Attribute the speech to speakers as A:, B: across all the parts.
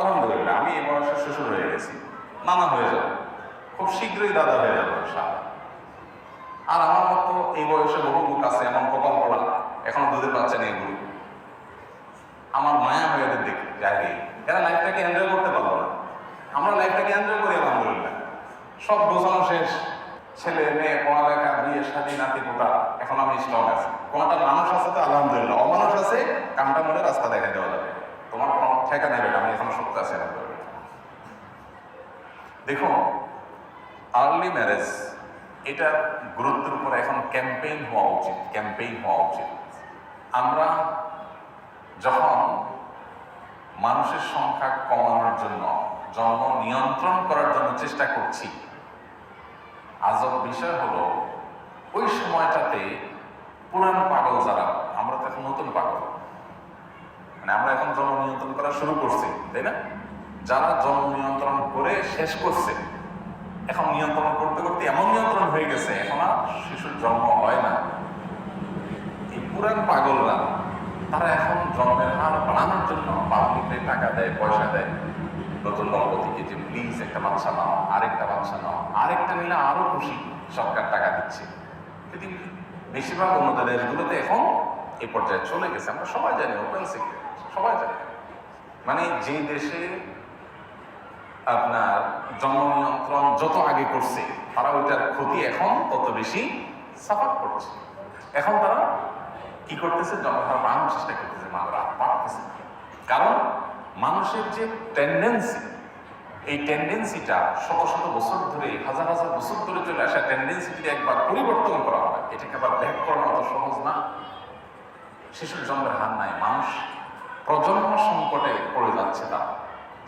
A: আলহামদুলিল্লাহ, আমি এই বয়সে শ্বশুর হয়ে গেছি। নানা হয়ে যাব। খুব শীঘ্রই দাদা হয়ে যাব আর আমার মতো এই বয়সে বহু লোক আছে, এমন কপাল পড়া, এখন দুধের বাচ্চা নিয়ে ঘুরি আমার মায়া হয়ে এদের দেখি, যাই এরা লাইফটাকে এনজয় করতে পারব না। আমরা লাইফটাকে এনজয় করি, আলহামদুলিল্লাহ। সব বোঝানো শেষ। ছেলে, মেয়ে, পড়ালেখা, বিয়ে, শাদী, নাতি, পোতা, এখন আমি স্ট্রং আছি। কোনটা মানুষ আছে তো, আলহামদুলিল্লাহ। অমানুষ আছে কামটা মনে রাস্তা দেখা দেওয়া যাবে। তোমার কোনো ঠেকা নেবে দেখো আর্লি ম্যারেজ এটা গুরুত্বের উপর এখন ক্যাম্পেইন হওয়া উচিত ক্যাম্পেইন হওয়া উচিত। আমরা যখন মানুষের সংখ্যা কমানোর জন্য, জন্ম নিয়ন্ত্রণ করার জন্য চেষ্টা করছি, আজব বিষয় হলো, ওই সময়টাতে পুরান পাগল যারা, আমরা তো এখন নতুন পাগল। মানে আমরা এখন জন্ম নিয়ন্ত্রণ করা শুরু করছি, তাই না? যারা জন্ম নিয়ন্ত্রণ করে শেষ করছে। এখন নিয়ন্ত্রণ করতে করতে এমন নিয়ন্ত্রণ হয়ে গেছে, এখন আর শিশুর জন্ম হয় না। এই পুরান পাগলরা, তারা এখন জন্মের হার বাড়ানোর জন্য পাবলিকে টাকা দেয়, পয়সা দেয়। নতুন দম্পতিকে যে প্লিজ একটা বাচ্চা নাও, আরেকটা বাচ্চা নাও, আরেকটা নিলে আরও খুশি সরকার টাকা দিচ্ছে। কিন্তু বেশিরভাগ উন্নত দেশগুলোতে এখন এই পর্যায়ে চলে গেছে। আমরা সবাই জানি ওপেন সিক্রেট সবাই জানি। মানে যে দেশে আপনার জন্ম নিয়ন্ত্রণ যত আগে করছে, তারা ওইটার ক্ষতি এখন তত বেশি সাফার করছে। এখন তারা কি করতেছে? জনহার বাড়ানোর চেষ্টা করতেছে মারা পারতেছে কারণ মানুষের যে টেন্ডেন্সি এই টেন্ডেন্সিটা শত শত বছর ধরে, হাজার হাজার বছর ধরে চলে আসা টেন্ডেন্সি একবার পরিবর্তন করা হয়। এটাকে আবার ব্যাক করানো অত সহজ না। শিশুর জন্মের হার নাই, মানুষ প্রজন্ম সংকটে পড়ে যাচ্ছে তারা।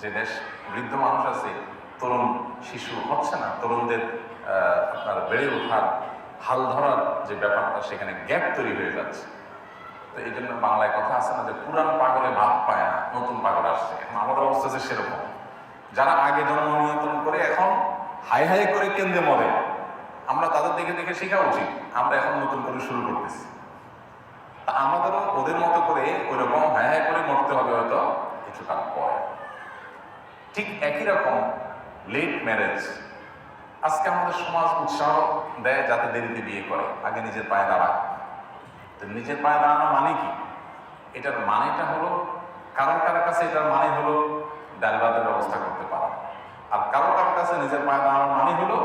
A: যে দেশ বৃদ্ধ মানুষ আছে, তরুণ শিশু হচ্ছে না, তরুণদের আপনার বেড়ে ওঠার, হাল ধরার যে ব্যাপারটা, সেখানে গ্যাপ তৈরি হয়ে যাচ্ছে। তো এই জন্য বাংলায় কথা আছে না যে পুরান পাগলে ভাব পায় না, নতুন পাগল আসছে। এখন আমাদের অবস্থা যে সেরকম। যারা আগে জন্ম নিয়ন্ত্রণ করে, এখন হাই হাই করে কেন্দ্রে মরে। আমরা তাদের দেখে দেখে শেখা উচিত, আমরা এখন নতুন করে শুরু করতেছি। আমাদেরও ওদের মতো করে ওই রকম হাই হাই করে মরতে হবে হয়তো কিছুকাল পরে। ঠিক একই রকম লেট ম্যারেজ আজকে আমাদের সমাজ উৎসাহ দেয় যাতে দেরিতে বিয়ে করে, আগে নিজের পায়ে দাঁড়ায়। তো নিজের পায়ে দাঁড়ানো মানে কি? এটার মানেটা হলো, কারোর কারোর কাছে এটার মানে হলো ডাল ভাতের ব্যবস্থা করতে পারা। আর কারোর কারোর কাছে নিজের পায়ে দাঁড়ানোর মানে হলো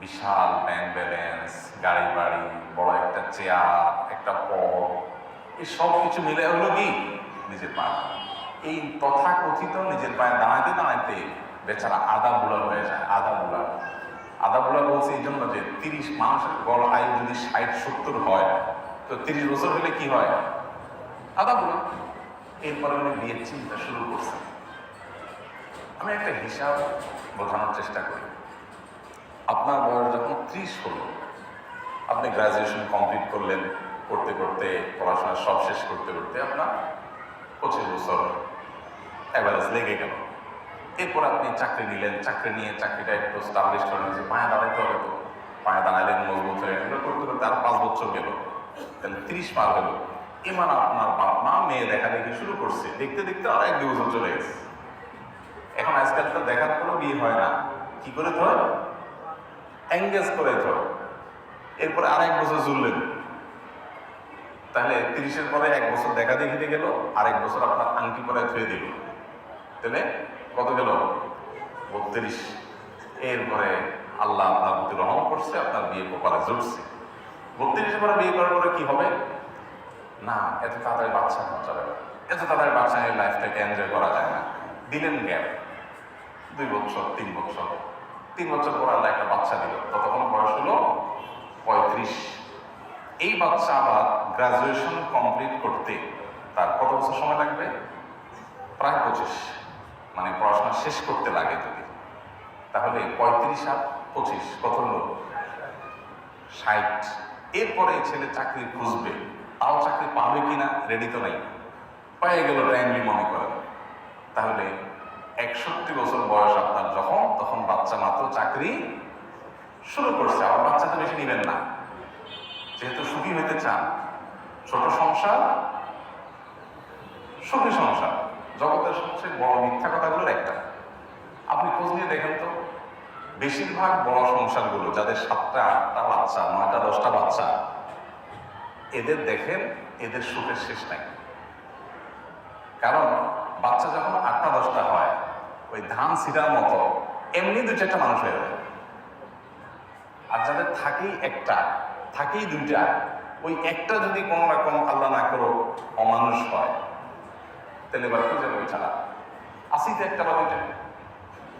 A: বিশাল ব্যাংক ব্যালেন্স গাড়ি বাড়ি, বড় একটা চেয়ার একটা পদ এই সব কিছু মিলে হলো কি? নিজের পায়ে দাঁড়ানো। এই তথাকথিত নিজের পায়ে দাঁড়াতে দাঁড়াতে বেচারা আদা বুড়া হয়ে যায়, আদা বুড়া আদা বুড়া বলছে এই জন্য যে তিরিশ মানুষের গড় আয়ু যদি ষাট, সত্তর হয়, তো তিরিশ বছর হলে কি হয়? আদা বুড়া এরপরে উনি বিয়ের চিন্তা শুরু করছেন। আমি একটা হিসাব বোঝানোর চেষ্টা করি। আপনার বয়স যখন ত্রিশ হলো, আপনি গ্রাজুয়েশন কমপ্লিট করলেন, করতে করতে, পড়াশোনা সব শেষ করতে করতে আপনার পঁচিশ বছর অ্যাভারেজ লেগে গেল। এরপর আপনি চাকরি নিলেন, চাকরি নিয়ে চাকরিটা একটু স্টাবলিশ করলেন যে পায়ে দাঁড়াইতে হবে তো। পায়ে দাঁড়াইলেন, মজবুত হয়ে এগুলো করতে করতে আর পাঁচ বছর গেল। তাহলে তিরিশ পার হলো। এবার আপনার বাপ মা মেয়ে দেখা দেখি শুরু করছে। দেখতে দেখতে আর এক দু বছর চলে গেছে। এখন আজকাল তো দেখার কোনো বিয়ে হয় না। কি করে ধর? এঙ্গেজ করে ধর। এরপরে আর এক বছর জুড়লেন তাহলে তিরিশের পরে এক বছর দেখা দেখিতে গেল, আরেক বছর আপনার আংটি পরে ধুয়ে দিল। তাহলে কত গেল? বত্রিশ। এরপরে আল্লাহ আপনার প্রতি রহম করছে, আপনার বিয়ে কপালে জুটছে বত্রিশের পরে বিয়ে করার পরে কি হবে? না, এত তাড়াতাড়ি বাচ্চা যাবে না। এত তাড়াতাড়ি বাচ্চা নিয়ে লাইফটাকে এনজয় করা যায় না? দিলেন গ্যাপ দুই বছর, তিন বছর। তিন বছর পর আল্লাহ একটা বাচ্চা দিল। ততক্ষণ বয়স হলো পঁয়ত্রিশ। এই বাচ্চা আবার গ্রাজুয়েশন কমপ্লিট করতে তার কত বছর সময় লাগবে? প্রায় পঁচিশ। মানে পড়াশোনা শেষ করতে লাগে যদি। তাহলে পঁয়ত্রিশ আর পঁচিশ, কত হলো? ষাট। এরপরে ছেলে চাকরি খুঁজবে। তাও চাকরি পাবে কিনা রেডি তো নাই। পেয়ে গেল টাইমলি মনে করেন। তাহলে একষট্টি বছর বয়স আপনার যখন, তখন বাচ্চা মাত্র চাকরি শুরু করছে। আবার বাচ্চা তো বেশি নেবেন না। যেহেতু সুখী হইতে চান, ছোট সংসার, সুখী সংসার। জগতের সবচেয়ে বড় মিথ্যা কথাগুলোর একটা। আপনি খোঁজ নিয়ে দেখেন তো, বেশিরভাগ বড় সংসারগুলো, যাদের সাতটা, আটটা বাচ্চা, নয়টা, দশটা বাচ্চা, এদের দেখেন এদের সুখের শেষ নাই। কারণ বাচ্চা যখন আটটা, দশটা হয়, ওই ধান সিটার মতো এমনি দু চারটা মানুষ হয়ে যায়। আর যাদের থাকেই একটা, থাকেই দুইটা, ওই একটা যদি কোনো রকম আল্লাহ না করো অমানুষ হয়। তাহলে এবার খুঁজে ওই ছাড়া। আসি তো একটা বা দুইটা।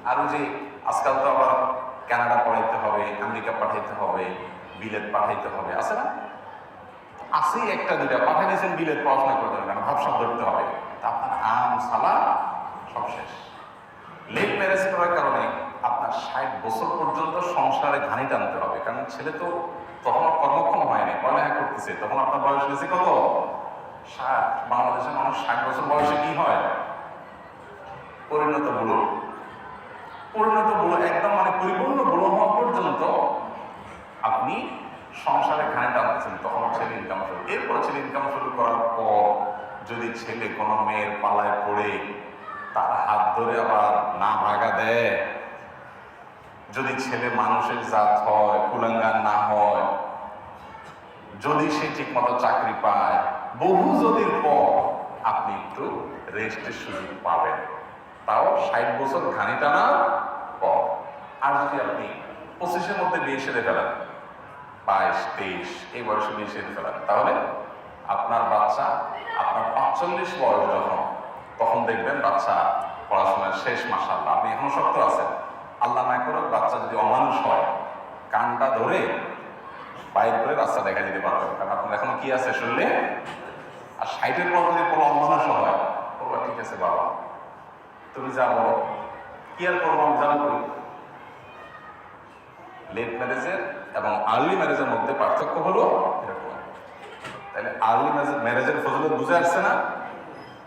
A: আর ওই যে আজকাল তো আবার কানাডা পাঠাইতে হবে, আমেরিকা পাঠাইতে হবে, বিলেত পাঠাইতে হবে, আছে না? আসেই একটা দুইটা। পাঠিয়ে দিয়েছেন, বিলেত পড়াশোনা করতে হবে কারণ ভাবসাব ধরতে হবে। আপনার আম সালা সব শেষ। লেট ম্যারেজ করার কারণে আপনার ষাট বছর পর্যন্ত সংসারে ঘানি টানতে হবে। কারণ ছেলে তো তখন কর্মক্ষম হয়নি পড়ালেখা করতেছে, তখন আপনার বয়স হয়েছে কত? ষাট বাংলাদেশের মানুষ ষাট বছর বয়সে কি হয়? পরিণত বুড়ো। পরিণত বুড়ো একদম মানে পরিপূর্ণ বুড়ো হওয়া পর্যন্ত আপনি সংসারে ঘানি টানতেছেন, তখন ছেলে ইনকাম শুরু এরপর ছেলে ইনকাম শুরু করার পর যদি ছেলে কোনো মেয়ের পালায় পড়ে, তার হাত ধরে আবার না ভাগা দেয়। যদি ছেলে মানুষের জাত হয়, কুলাঙ্গার না হয় যদি সে ঠিক মতো চাকরি পায়, বহু যদির পর আপনি একটু রেস্টের সুযোগ পাবেন। তাও ষাট বছর ঘানি টানার পর। আর যদি আপনি পঁচিশের মধ্যে বিয়ে সেরে ফেলেন, বাইশ, তেইশ, এই বয়সে বিয়ে সেরে ফেলেন, তাহলে আপনার বাচ্চা আপনার পাঁচচল্লিশ বয়স যখন, তখন দেখবেন বাচ্চা পড়াশোনার শেষ মাসাল্লাহ। আপনি এখনও শক্ত আছেন। আল্লাহ না করুক বাচ্চা যদি অমানুষ হয়, কানটা ধরে বাইর করে রাস্তা দেখা দিতে পারবে। কারণ আপনার এখনও কি আছে শুনলে? আর সাইটের পর যদি কোনো অমানুষ হয়, বলবা, ঠিক আছে বাবা, তুমি যা বলো, কি আর করব আমি জানা করি লেট ম্যারেজের এবং আর্লি ম্যারেজের মধ্যে পার্থক্য হলো এরকম। তাহলে আর্লি ম্যারেজের ফজলত বুঝে আসছে না?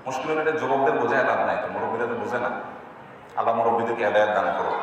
A: মুশকিল হলে এটা যুবকদের বোঝায় লাভ নাই, তো মুরব্বীরা তো বোঝে না। আল্লাহ মুরব্বীদেরকে হেদায়ত দান করো